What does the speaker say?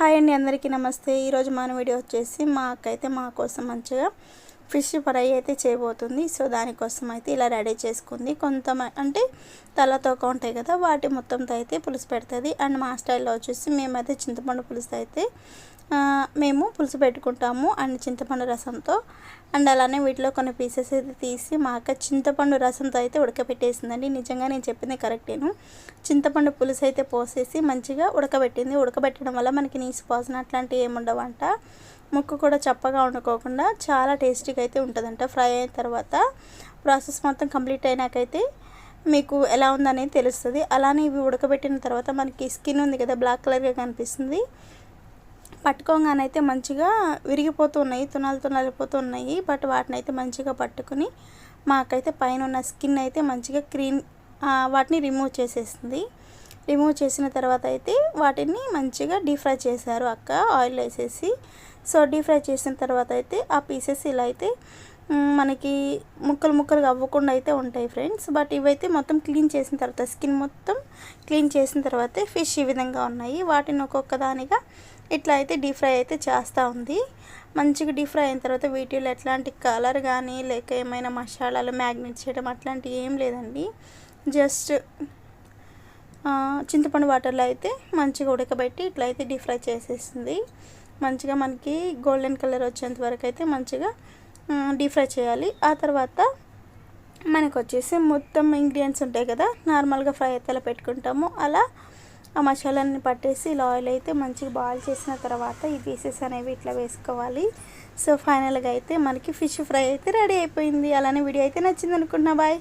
Hi అండి అందరికీ నమస్తే. ఈరోజు మన వీడియో వచ్చేసి మా అక్క అయితే మా కోసం మంచిగా ఫిష్ ఫ్రై అయితే చేయబోతుంది. సో దానికోసం అయితే ఇలా రెడీ చేసుకుంది. కొంత అంటే తలతోక ఉంటాయి కదా వాటి మొత్తంతో అయితే పులుసు పెడుతుంది. అండ్ మా స్టైల్లో వచ్చేసి మేమైతే చింతపండు పులుసు అయితే మేము పులుసు పెట్టుకుంటాము అండ్ చింతపండు రసంతో. అండ్ అలానే వీటిలో కొన్ని పీసెస్ అయితే తీసి మా అక్క చింతపండు రసంతో అయితే ఉడకబెట్టేసిందండి. నిజంగా నేను చెప్పింది కరెక్టేను. చింతపండు పులుసు అయితే పోసేసి మంచిగా ఉడకబెట్టింది. ఉడకబెట్టడం వల్ల మనకి నీసు పోసిన అట్లాంటివి ఏముండవంట. ముక్కు కూడా చప్పగా వండుకోకుండా చాలా టేస్టీగా అయితే ఉంటుందంట. ఫ్రై అయిన తర్వాత ప్రాసెస్ మొత్తం కంప్లీట్ అయినాకైతే మీకు ఎలా ఉందనేది తెలుస్తుంది. అలానే ఇవి ఉడకబెట్టిన తర్వాత మనకి స్కిన్ ఉంది కదా బ్లాక్ కలర్గా కనిపిస్తుంది. పట్టుకోగానైతే అయితే మంచిగా విరిగిపోతున్నాయి తునాలు తునాలిపోతున్నాయి బట్ వాటిని అయితే మంచిగా పట్టుకుని మాకైతే పైన ఉన్న స్కిన్ అయితే మంచిగా క్రీన్ వాటిని రిమూవ్ చేసేసింది. రిమూవ్ చేసిన తర్వాత అయితే వాటిని మంచిగా డీప్ ఫ్రై చేశారు అక్క ఆయిల్ వేసేసి. సో డీప్ ఫ్రై చేసిన తర్వాత అయితే ఆ పీసెస్ ఇలా అయితే మనకి ముక్కలు ముక్కలు అవ్వకుండా అయితే ఉంటాయి ఫ్రెండ్స్. బట్ ఇవైతే మొత్తం క్లీన్ చేసిన తర్వాత స్కిన్ మొత్తం క్లీన్ చేసిన తర్వాత ఫిష్ ఈ విధంగా ఉన్నాయి. వాటిని ఒక్కొక్క దానిగా ఇట్లా అయితే డీప్ ఫ్రై అయితే చేస్తూ ఉంది. మంచిగా డీప్ ఫ్రై అయిన తర్వాత వీటిలో ఎట్లాంటి కలర్ కానీ లేక ఏమైనా మసాలాలు మ్యాగ్నెట్ చేయడం అట్లాంటివి ఏం లేదండి. జస్ట్ చింతపండు వాటర్లో అయితే మంచిగా ఉడకబెట్టి ఇట్లా అయితే డీప్ ఫ్రై చేసేసింది. మంచిగా మనకి గోల్డెన్ కలర్ వచ్చేంత వరకు అయితే మంచిగా డీప్ ఫ్రై చేయాలి. ఆ తర్వాత మనకు వచ్చేసి మొత్తం ఇంగ్రీడియంట్స్ ఉంటాయి కదా నార్మల్గా ఫ్రై అయితే అలా పెట్టుకుంటాము. అలా ఆ మసాలాన్ని పట్టేసి ఇలా ఆయిల్ అయితే మంచిగా బాయిల్ చేసిన తర్వాత ఈ పీసెస్ అనేవి ఇట్లా వేసుకోవాలి. సో ఫైనల్గా అయితే మనకి ఫిష్ ఫ్రై అయితే రెడీ అయిపోయింది. అలానే వీడియో అయితే నచ్చింది అనుకుంటున్నా బాయ్.